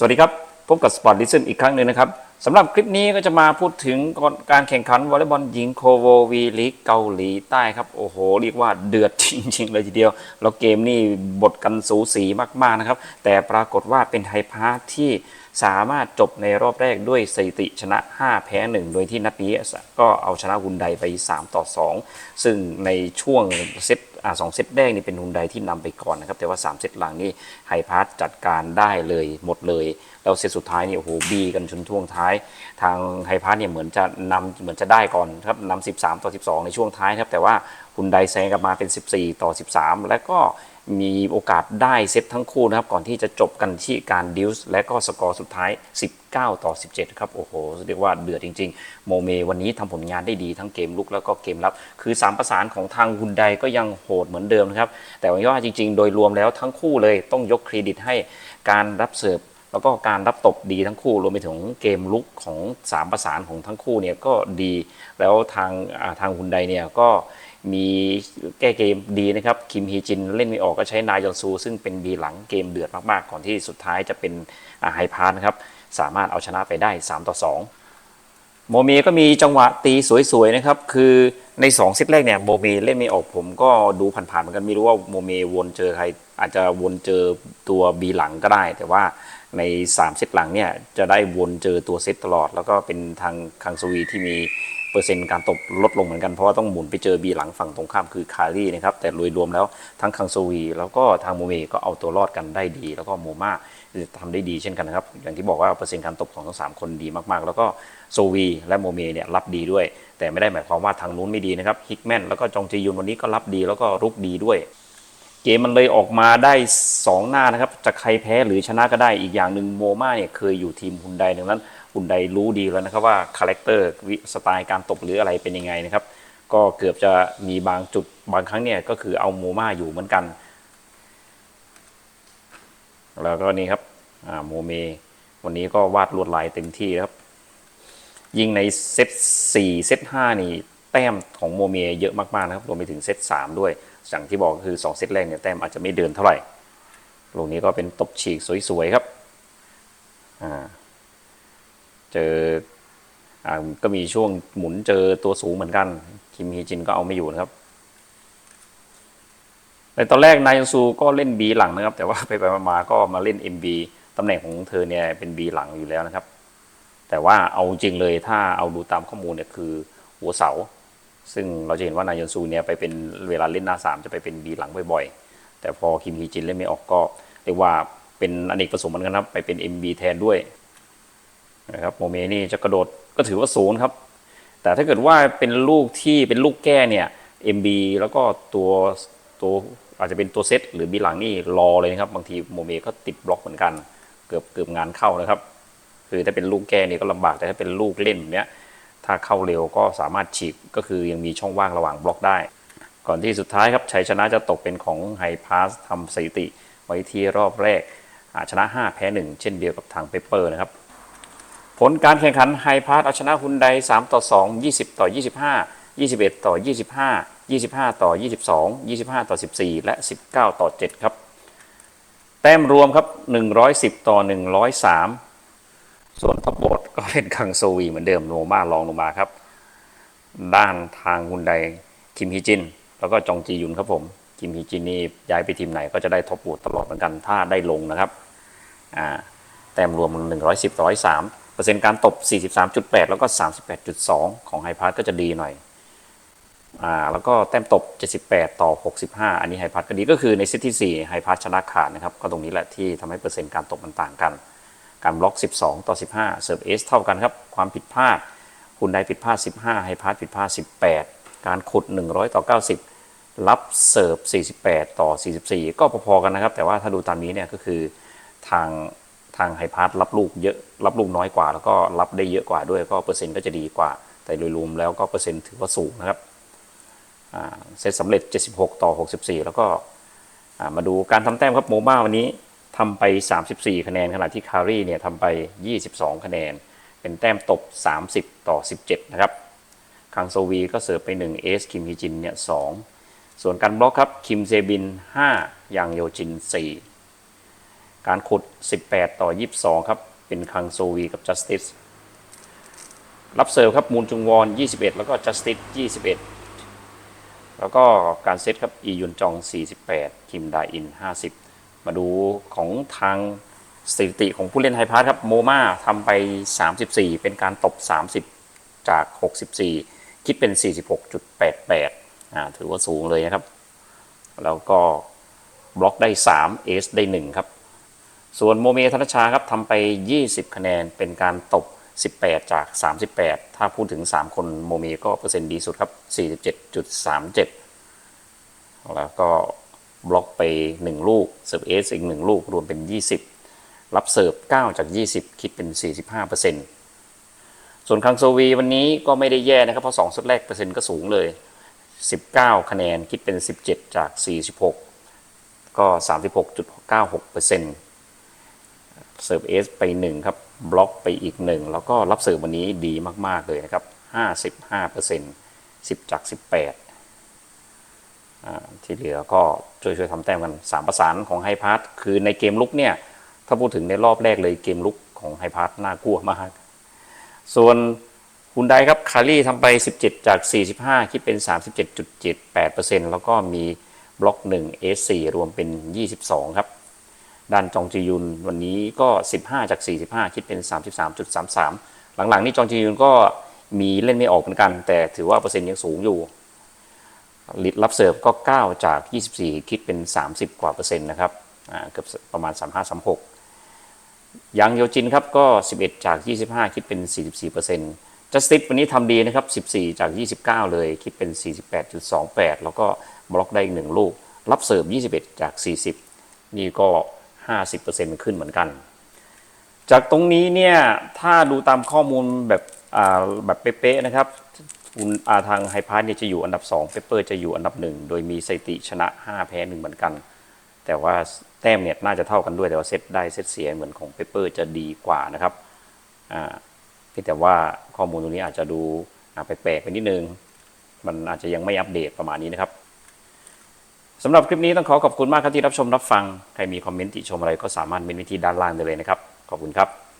สวัสดีครับ พบกับ Sport Listen อีกครั้งหนึ่งนะครับสำหรับคลิปนี้ก็จะมาพูดถึงการแข่งขันวอลเลย์บอลหญิงโคโววีลีกเกาหลีใต้ครับ โอ้โห เรียกว่าเดือดจริง ๆ เลยทีเดียว แล้วเกมนี่บทกันสูสีมาก ๆ นะครับ แต่ปรากฏว่าเป็นไทยพาร์ทที่สามารถจบในรอบแรกด้วยสถิติชนะ 5 แพ้ 1 โดยที่นัดนี้ก็เอาชนะฮุนไดไป 3 ต่อ 2 ซึ่งในช่วงเซต สองเซตแรกนี่เป็นฮุนไดที่นำไปก่อนนะครับ แต่ว่า 3 เซตหลังนี่ไฮพาร์ทจัดการได้เลยหมดเลย แล้วเซตสุดท้ายนี่โอ้โหบีกันชนท่วงท้าย ทางไฮพาร์ทเนี่ยเหมือนจะนำเหมือนจะได้ก่อนครับนำ13 ต่อ 12 ในช่วงท้ายครับแต่ว่าฮุนไดแซงกลับมาเป็น 14 ต่อ 13 แล้วก็ มีโอกาสได้เซตทั้งคู่นะครับ ก่อนที่จะจบกันที่การดิวส์และก็สกอร์สุดท้าย 19 ต่อ 17 ครับ โอ้โห เรียกว่าเดือดจริง ๆ โมเมวันนี้ทำผลงานได้ดีทั้งเกมลุกแล้วก็เกมรับ คือ 3 ประสานของทางฮุนไดก็ยังโหดเหมือนเดิมนะครับ แต่ว่าจริง ๆ โดยรวมแล้วทั้งคู่เลยต้องยกเครดิตให้การรับเสิร์ฟแล้วก็การรับตบดีทั้งคู่รวมไปถึงเกมลุกของ 3 ประสานของทั้งคู่เนี่ยก็ดี แล้วทางทางฮุนไดเนี่ยก็ มีแก้เกมดีนะครับ คิมฮีจินเล่นไม่ออกก็ใช้นายอนซู ซึ่งเป็นบีหลังเกมเดือดมากๆ ก่อนที่สุดท้ายจะเป็นไฮพาร์นะครับ สามารถเอาชนะไปได้ 3 ต่อ 2 โมเมก็มีจังหวะตีสวยๆนะครับ คือใน 2 เซตแรกเนี่ยโมเมเล่นไม่ออกผมก็ดูผ่านๆเหมือนกันไม่รู้ว่าโมเมวนเจอใครอาจจะวนเจอตัวบีหลังก็ได้ แต่ว่าใน 3 เซตหลังเนี่ยจะได้วนเจอตัวเซตตลอด แล้วก็เป็นทางคังสวีที่มี เปอร์เซ็นต์การตบลดลงเหมือนกัน เพราะว่าต้องหมุนไปเจอบีหลังฝั่งตรงข้ามคือคารีนะครับ แต่โดยรวมแล้วทั้งคังสวีแล้วก็ทางโมเมก็เอาตัวรอดกันได้ดี แล้วก็โมมาทำได้ดีเช่นกันนะครับ อย่างที่บอกว่าเปอร์เซ็นต์การตบของทั้งสามคนดีมากๆ แล้วก็โซวีและโมเมเนี่ยรับดีด้วย แต่ไม่ได้หมายความว่าทางนู้นไม่ดีนะครับฮิกแมนแล้วก็จองจียุนวันนี้ก็รับดีแล้วก็รุกดีด้วยเกมมันเลยออกมาได้ 2 หน้านะครับจะใครแพ้หรือชนะก็ได้อีกอย่างหนึ่งโมมาเนี่ยเคยอยู่ทีมฮุนไดดังนั้น ฮุนไดรู้ดีแล้วนะครับว่าคาแรคเตอร์สไตล์การตบหรืออะไรเป็นยังไงนะครับ ก็เกือบจะมีบางจุดบางครั้งเนี่ยก็คือเอาโมมาอยู่เหมือนกัน แล้วก็นี่ครับโมเม วันนี้ก็วาดลวดลายเต็มที่ครับ ยิงในเซต4เซต5นี่แต้มของโมเมเยอะมากๆนะครับรวมไปถึงเซต3ด้วยอย่างที่บอกคือ 2 เซตแรกเนี่ยแต้มอาจจะไม่เดินเท่าไหร่ลูกนี้ก็เป็นตบฉีกสวยๆครับอ่า เจออก็มีช่วงหมุนเจอตัวสูงเหมือนกัน คิมฮีจินก็เอาไม่อยู่นะครับในตอนแรกนายซูก็เล่น B หลังนะครับ แต่ว่าไปไปมาๆก็มาเล่น MB ตำแหน่งของเธอเนี่ยเป็น B หลังอยู่แล้วนะครับ แต่ว่าเอาจริงเลยถ้าเอาดูตามข้อมูลเนี่ยคือหัวเสา ซึ่งเราจะเห็นว่านายอนซูเนี่ยไปเป็นเวลาเล่นหน้าสามจะไปเป็น B หลังบ่อยๆ แต่พอคิมฮีจินเล่นไม่ออกก็เรียกว่าเป็นอเนกประสงค์เหมือนกันครับไปเป็น MB แทนด้วย นะครับโมเมนี่จะกระโดดก็ถือว่าสูงครับ แต่ถ้าเกิดว่าเป็นลูกที่เป็นลูกแก้เนี่ย MB แล้วก็ตัวตัวอาจจะเป็นตัวเซตหรือบีหลังนี่รอเลยนะครับ บางทีโมเมก็ติดบล็อกเหมือนกัน เกือบเกือบงานเข้านะครับ คือถ้าเป็นลูกแก้นี่ยก็ลำบากแต่ถ้าเป็นลูกเล่นเนี้ยถ้าเข้าเร็วก็สามารถฉีกก็คือยังมีช่องว่างระหว่างบล็อกได้ ก่อนที่สุดท้ายครับชัยชนะจะตกเป็นของไฮพาสทำสถิติ ไว้ที่รอบแรกชนะ 5 แพ้ 1 เช่นเดียวกับทางเปเปอร์นะครับ ผลการแข่งขันไฮพาสเอาชนะฮุนได3 ต่อ 2 20 ต่อ 25 21 ต่อ 25 25 ต่อ 22 25 ต่อ 14 และ 19 ต่อ 7 ครับ แต้มรวมครับ 110 ต่อ 103 ส่วนท็อปโบอดก็เป็นคังโซวีเหมือนเดิมโนมาลองลงมาครับ ด้านทางฮุนไดคิมฮีจิน แล้วก็จองจียุนครับผมคิมฮีจินนี่ย้ายไปทีมไหนก็จะได้ท็อปโบอดตลอดเหมือนกันถ้าได้ลงนะครับแต้มรวม 110ต่อ103เปอร์เซ็นต์การตบ 43.8 แล้วก็ 38.2 ของไฮพาร์ก็จะดีหน่อย อ่า แล้วก็แต้มตบ 78 ต่อ 65 อันนี้ไฮพัทก็ดีก็คือในเซตที่4ไฮพัทชนะขาดนะครับ ก็ตรงนี้แหละที่ทำให้เปอร์เซ็นต์การตบมันต่างกัน การบล็อก 12 ต่อ 15 เซิร์ฟเอสเท่ากันครับ ความผิดพลาด คุณได้ผิดพลาด 15 ไฮพัทผิดพลาด 18 การขุด 100 ต่อ 90 รับเสิร์ฟ 48 ต่อ 44 ก็พอๆกันนะครับ แต่ว่าถ้าดูตามนี้เนี่ยก็คือทาง ทางไฮพาร์ตรับลูกเยอะรับลูกน้อยกว่า แล้วก็รับได้เยอะกว่าด้วยก็เปอร์เซ็นต์ก็จะดีกว่า แต่โดยรวมแล้วก็เปอร์เซ็นต์ถือว่าสูงนะครับเซตสำเร็จ 76 ต่อ 64 แล้วก็มาดูการทำแต้มครับโมมาวันนี้ทำไป 34 คะแนนขณะที่คารีเนี่ยทำไป 22 คะแนน เป็นแต้มตบ 30 ต่อ 17 นะครับคังโซวีก็เสิร์ฟไป1เอสคิมฮิจินเนี่ย2ส่วนการบล็อกครับคิมเซบิน 5ยังโยจิน 4 การขุด 18 ต่อ 22 ครับ เป็นคังโซวีกับจัสติสรับเสิร์ฟครับ มูลจุงวอน 21 แล้วก็จัสติส21 แล้วก็การเซตครับ อียุนจอง 48 คิมไดอิน 50 มาดูของทางสถิติของผู้เล่นไฮพาร์ทครับโมมาทำไป 34 เป็นการตบ 30 จาก 64 คิดเป็น 46.88อ่าถือว่าสูงเลยนะครับ แล้วก็บล็อกได้ 3 เอสได้ 1 ครับ ส่วนโมเมธนชชาครับทำไป 20 คะแนนเป็นการตบ 18 จาก 38 ถ้าพูดถึง 3 คนโมเมก็เปอร์เซ็นต์ดีสุดครับ 47.37 แล้วก็บล็อกไป 1 ลูกเสิร์ฟเอสอีก 1 ลูกรวมเป็น 20 รับเสิร์ฟ 9 จาก 20 คิดเป็น 45%ส่วนคังโซวีวันนี้ก็ไม่ได้แย่นะครับ เพราะ 2 สุดแรกเปอร์เซ็นต์ก็สูงเลย 19 คะแนนคิดเป็น 17 จาก 46 ก็ 36.96% เสิร์ฟเอสไป 1 ครับ บล็อกไปอีก 1 แล้วก็รับเสิร์ฟวันนี้ดีมากๆเลยนะครับ 55% 10 จาก 18 ที่เหลือก็ช่วยๆทำแต้มกัน 3 ประสานของไฮพาร์ทคือในเกมลุกเนี่ย ถ้าพูดถึงในรอบแรกเลยเกมลุกของไฮพาร์ทน่ากลัวมาก ส่วนฮุนไดครับ คารี่ทำไป 17 จาก 45 คิดเป็น 37.78%แล้วก็มีบล็อก 1 S4 รวมเป็น 22 ครับ ด้านจองจียุนวันนี้ก็ 15 จาก 45 คิดเป็น 33.33 หลังๆ นี่จองจียุนก็มีเล่นไม่ออกเหมือนกัน แต่ถือว่าเปอร์เซ็นต์ยังสูงอยู่ลิดรับเสิร์ฟก็ 9 จาก 24 คิดเป็น 30 กว่าเปอร์เซ็นต์นะครับเกือบประมาณ 35-36ยังโยจินครับก็ 11 จาก 25 คิดเป็น 44%จัสติสวันนี้ทำดีนะครับ 14 จาก 29 เลย คิดเป็น 48.28 แล้วก็บล็อกได้อีกหนึ่งลูก รับเสิร์ฟ 21 จาก 40 นี่ก็ 50%ขึ้นเหมือนกัน จากตรงนี้เนี่ยถ้าดูตามข้อมูลแบบแบบเป๊ะๆนะครับคุณอาทางไฮพาร์เนี่ยจะอยู่อันดับ2เปเปอร์จะอยู่อันดับ 1 โดยมีสถิติชนะ 5 แพ้1เหมือนกัน แต่ว่าแต้มเนี่ยน่าจะเท่ากันด้วยแต่ว่าเซตได้เซตเสียเหมือนของเปเปอร์จะดีกว่านะครับอ่าเพียงแต่ว่าข้อมูลตรงนี้อาจจะดูแปลกๆไปนิดนึง มันอาจจะยังไม่อัปเดตประมาณนี้นะครับ สำหรับคลิปนี้ต้องขอขอบคุณมากครับที่รับชมรับฟัง ใครมีคอมเมนต์ติชมอะไรก็สามารถเมนไว้ที่ด้านล่างได้เลยนะครับ ขอบคุณครับ